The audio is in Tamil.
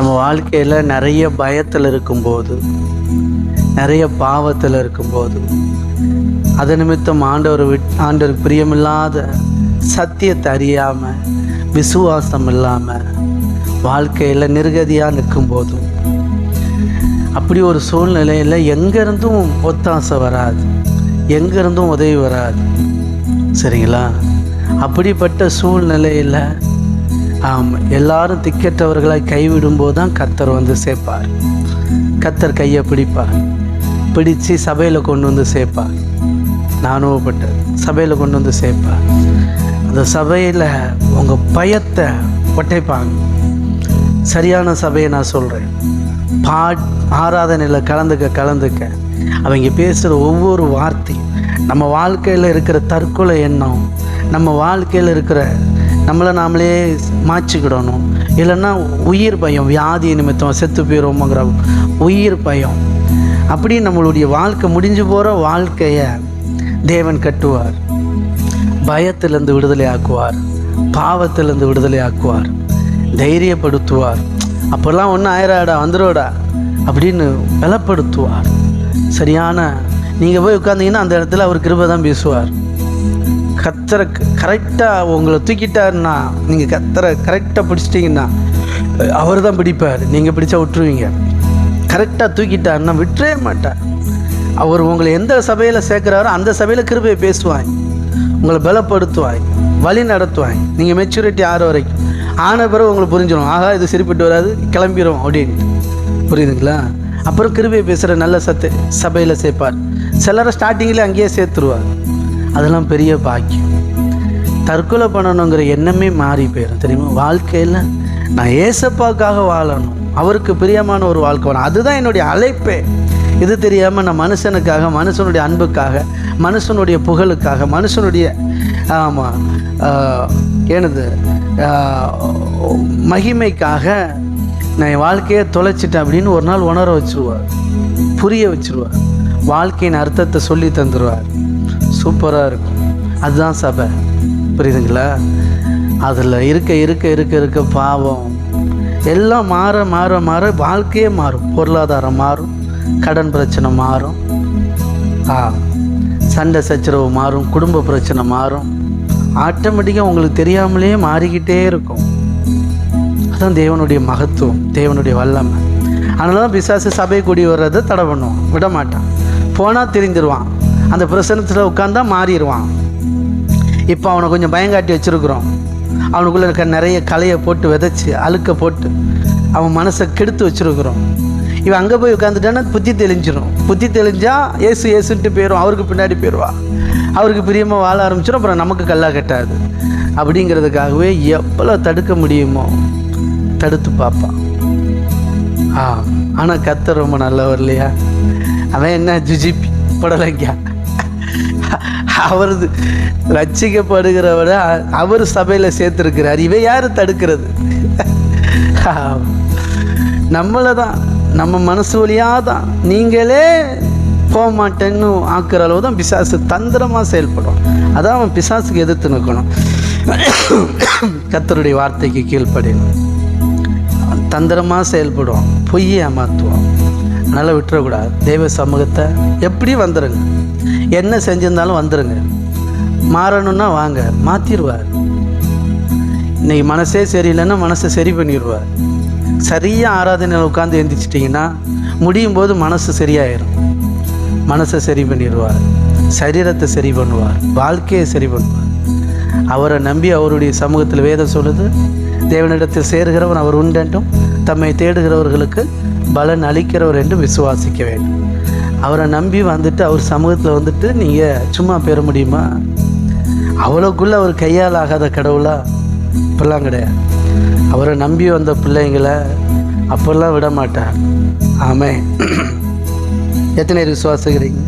நம்ம வாழ்க்கையில் நிறைய பயத்தில் இருக்கும்போது நிறைய பாவத்தில் இருக்கும்போது அது நிமித்தம் ஆண்டவர் விட் ஆண்டவர் பிரியமில்லாத சத்தியத்தை அறியாமல் விசுவாசம் இல்லாமல் வாழ்க்கையில் நிர்கதியாக நிற்கும்போதும் அப்படி ஒரு சூழ்நிலையில் எங்கேருந்தும் ஒத்தாசை வராது எங்கேருந்தும் உதவி வராது. சரிங்களா? அப்படிப்பட்ட சூழ்நிலையில் ஆம் எல்லாரும் திக்கற்றவர்களை கைவிடும்போது தான் கத்தர் வந்து சேர்ப்பார். கத்தர் கையை பிடிப்பார். பிடிச்சு சபையில் கொண்டு வந்து சேர்ப்பார். நானுவப்பட்டது சபையில் கொண்டு வந்து சேர்ப்பார். அந்த சபையில் உங்கள் பயத்தை ஒட்டைப்பாங்க. சரியான சபையை நான் சொல்கிறேன் பா ஆராதனையில் கலந்துக்க கலந்துக்க. அவங்க பேசுகிற ஒவ்வொரு வார்த்தையும் நம்ம வாழ்க்கையில் இருக்கிற தற்கொலை எண்ணம் நம்ம வாழ்க்கையில் இருக்கிற நம்மளை நாமளே மாற்றிக்கிடணும். இல்லைன்னா உயிர் பயம் வியாதி நிமித்தம் செத்து போயிடுவோங்கிற உயிர் பயம். அப்படி நம்மளுடைய வாழ்க்கை முடிஞ்சு போகிற வாழ்க்கையை தேவன் கட்டுவார். பயத்திலிருந்து விடுதலை ஆக்குவார். பாவத்திலிருந்து விடுதலை ஆக்குவார். தைரியப்படுத்துவார். அப்போல்லாம் ஒன்றும் ஆயிராடா வந்துடும்டா அப்படின்னு பலப்படுத்துவார். சரியான நீங்கள் போய் உட்காந்தீங்கன்னா அந்த இடத்துல அவர் கிருபை தான் பேசுவார். கத்தரை கரெக்டாக உங்களை தூக்கிட்டாருன்னா நீங்கள் கத்தரை கரெக்டாக பிடிச்சிட்டிங்கன்னா அவர் தான் பிடிப்பார். நீங்கள் பிடிச்சா விட்டுருவீங்க. கரெக்டாக தூக்கிட்டாருன்னா விட்டுறவே மாட்டார். அவர் உங்களை எந்த சபையில் சேர்க்குறாரோ அந்த சபையில் கிருபையை பேசுவாங்க உங்களை பலப்படுத்துவாங்க வழி நடத்துவாங்க நீங்கள் மெச்சூரிட்டி ஆறு வரைக்கும். ஆன பிறகு உங்களுக்கு புரிஞ்சிடும். ஆகா இது சரிப்பட்டு வராது கிளம்பிடும் அப்படின்ட்டு புரியுதுங்களா? அப்புறம் கிருபையை பேசுகிற நல்ல சத்து சபையில் சேர்ப்பார். சிலரை ஸ்டார்டிங்கில் அங்கேயே சேர்த்துருவார். அதெல்லாம் பெரிய பாக்கியம். தற்கொலை பண்ணணுங்கிற எண்ணமே மாறி போயிடும் தெரியுமா? வாழ்க்கையில் நான் ஏசப்பாக்காக வாழணும் அவருக்கு பிரியமான ஒரு வாழ்க்கை வாழணும் அதுதான் என்னுடைய அழைப்பே. இது தெரியாமல் நான் மனுஷனுக்காக மனுஷனுடைய அன்புக்காக மனுஷனுடைய புகழுக்காக மனுஷனுடைய ஆமாம் எனது மகிமைக்காக நான் என் வாழ்க்கையை தொலைச்சிட்டேன் அப்படின்னு ஒரு நாள் உணர வச்சுருவார். புரிய வச்சுருவார். வாழ்க்கையின் அர்த்தத்தை சொல்லி தந்துடுவார் சூப்பராக இருக்கும். அதுதான் சபை. புரியுதுங்களா? அதில் இருக்க இருக்க இருக்க இருக்க பாவம். எல்லாம் மாற மாற மாற வாழ்க்கையே மாறும். பொருளாதாரம் மாறும். கடன் பிரச்சனை மாறும். ஆ சண்டை சச்சரவு மாறும். குடும்ப பிரச்சனை மாறும். ஆட்டோமேட்டிக்காக உங்களுக்கு தெரியாமலே மாறிக்கிட்டே இருக்கும். அதுதான் தேவனுடைய மகத்துவம் தேவனுடைய வல்லமை. அதனால தான் பிசாசு சபை கூடி வர்றதை தடை பண்ணுவான். விட மாட்டான் போனால் தெரிஞ்சிருவான் அந்த பிரசனத்தில் உட்காந்தா மாறிடுவான். இப்போ அவனை கொஞ்சம் பயங்காட்டி வச்சுருக்குறோம். அவனுக்குள்ளே இருக்க நிறைய கலையை போட்டு விதைச்சி அழுக்க போட்டு அவன் மனசை கெடுத்து வச்சுருக்குறோம். இவன் அங்கே போய் உட்காந்துட்டான்னா புத்தி தெளிஞ்சிடும் புத்தி தெளிஞ்சா ஏசு ஏசுன்ட்டு போயிடும் அவருக்கு பின்னாடி போயிடுவா. அவருக்கு பிரியமாக வாழ ஆரம்பிச்சிடும் அப்புறம் நமக்கு கல்லா கட்டாது. அப்படிங்கிறதுக்காகவே எவ்வளோ தடுக்க முடியுமோ தடுத்து பார்ப்பான். ஆ ஆனால் கத்த ரொம்ப நல்லவர் இல்லையா? அவன் என்ன ஜுஜிபி புடலங்கா. அவரது ரட்சிக்கப்படுகிறவரை அவர் சபையில் சேர்த்துருக்கிறார். இவை யார் தடுக்கிறது? நம்மளை தான் நம்ம மனசு வழியாக தான் நீங்களே போக மாட்டேன்னு ஆக்குற அளவு தான் பிசாசு தந்திரமாக செயல்படும். அதான் அவன் பிசாசுக்கு எதிர்த்து நிற்கணும் கத்தருடைய வார்த்தைக்கு கீழ்ப்படியணும். தந்திரமாக செயல்படுவான் பொய்யை ஏமாற்றுவான் அதனால் விட்டுறக்கூடாது. தெய்வ சமூகத்தை எப்படி வந்துடுங்க என்ன செஞ்சிருந்தாலும் வந்துடுங்க மாறணும்னா வாங்க மாற்றிடுவார் இன்றைக்கி மனசே சரியில்லைன்னா மனசை சரி பண்ணிடுவார் சரியாக ஆராதனையில் உட்காந்து எந்திரிச்சிட்டிங்கன்னா முடியும் போது மனசு சரியாயிடும் மனசை சரி பண்ணிடுவார் சரீரத்தை சரி பண்ணுவார். வாழ்க்கையை சரி பண்ணுவார். அவரை நம்பி அவருடைய சமூகத்தில் வேதம் சொல்லுது. தேவனிடத்தில் சேர்கிறவன் அவர் உண்டென்றும் தம்மை தேடுகிறவர்களுக்கு பலன் அளிக்கிறவர் என்று விசுவாசிக்க வேண்டும். அவரை நம்பி வந்துட்டு அவர் சமூகத்தில் வந்துட்டு நீங்கள் சும்மா பெற முடியுமா? அவ்வளோக்குள்ளே அவர் கையால் ஆகாத கடவுளா? இப்பெல்லாம் கிடையாது. அவரை நம்பி வந்த பிள்ளைங்களை அப்பெல்லாம் விட மாட்டார். ஆமே எத்தனை பேர் விசுவாசிக்கிறீங்க?